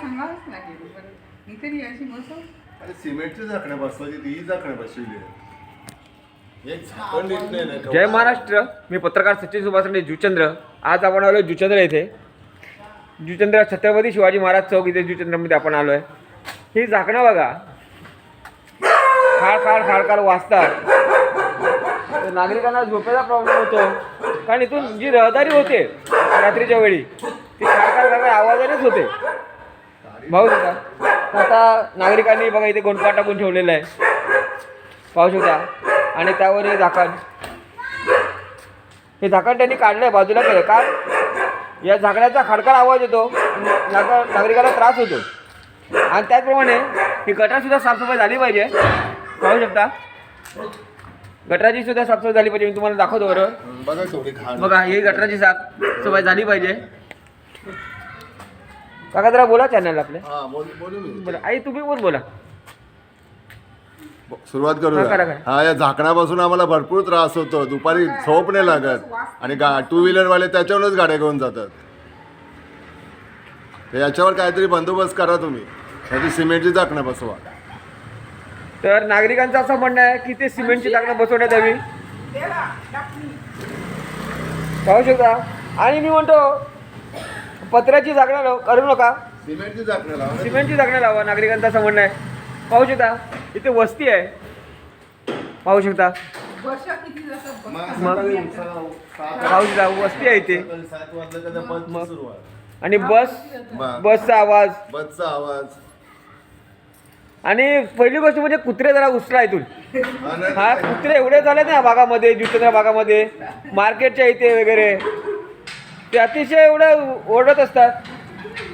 सांगावंच लागेल पण इतरी अशी बसव अरे सिमेंटची झाकणं बसवायची ती झाकणं बसवली आहे. एक झाकण नीट नाही ना जय महाराष्ट्र मी पत्रकार सचिन सुभाष रेड्डी जुचंद्र आज आपण आलो जुचंद्र येथे जुचंद्र छत्रपती शिवाजी महाराज चौक इथे जुचंद्रमध्ये आपण आलो आहे ही झाकणं बघा. खाळ खाळ खाळ खाळ वाजतात. तर नागरिकांना झोपेचा प्रॉब्लेम होतो. कारण इथून जी रहदारी होते रात्रीच्या वेळी ती खाळ खाळ खाळ खाळ आवाजानेच होते. भाऊ शकता आता नागरिकांनी बघा इथे गोंडपाट टाकून ठेवलेला आहे. पाहू शकता आणि त्यावर हे झाकण. हे झाकण त्यांनी काढलंय बाजूला केलं. का? या झाकण्याचा खडखड आवाज येतो. नाग- नागरिकाला त्रास होतो. आणि त्याचप्रमाणे ही गटारसुद्धा साफसफाई झाली पाहिजे. पाहू शकता? गटराची सुद्धा साफसफाई झाली पाहिजे. मी तुम्हाला दाखवतो बरोबर बघा ही गटराची साफसफाई झाली पाहिजे. काका जरा बोला चॅनल आपले. हा बोल बोलू मी बोला. आई तुम्ही पण बोला. सुरुवात हा, करा, करूया करा. हा या झाकणापासून आम्हाला भरपूर त्रास होतो. दुपारी झोप नाही लागत. आणि गा टू व्हीलरवाले त्याच्यावरच गाड्या घेऊन जातात. तर याच्यावर काहीतरी बंदोबस्त करा तुम्ही. त्याची सिमेंटची झाकणं बसवा. तर नागरिकांचं असं म्हणणं आहे की ते सिमेंटची झाकणं बसवण्यात यावी. पाहू शकता. आणि मी म्हणतो पत्र्याची झाकणं लाव- करू नका. सिमेंटची झाकणं लावा. सिमेंटची झाकणं लावा नागरिकांचं असं म्हणणं आहे. पाहू शकता इथे वस्ती आहे. पाहू शकता. पाहू शकता वस्ती आहे इथे. आणि बस बसचा आवाज. बसचा आवाज. आणि पहिली गोष्ट म्हणजे कुत्रे जरा उचला इथून. हा कुत्रे एवढे झाले ना भागामध्ये जुचंद्र भागामध्ये मार्केटच्या इथे वगैरे. ते अतिशय एवढं ओरडत असतात.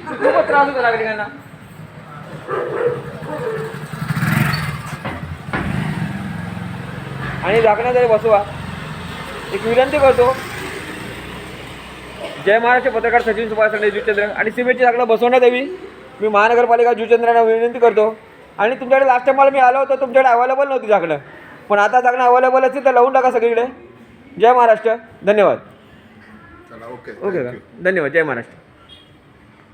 खूपच त्रास होतो नागरिकांना. आणि झाकणं जरी बसवा. एक विनंती करतो. जय महाराष्ट्र पत्रकार सचिन सुभाष संडे जुचंद्र आणि सिमेंटची झाकणं बसवण्यात यावी मी महानगरपालिका जुचंद्रांना विनंती करतो. आणि तुमच्याकडे लास्ट टाइम मी आलो होतो तुमच्याकडे अवेलेबल नव्हती झाकणं पण आता झाकणं अवेलेबल असतील तर लावून टाका सगळीकडे. जय महाराष्ट्र. धन्यवाद. ओके ओके का. धन्यवाद जय महाराष्ट्र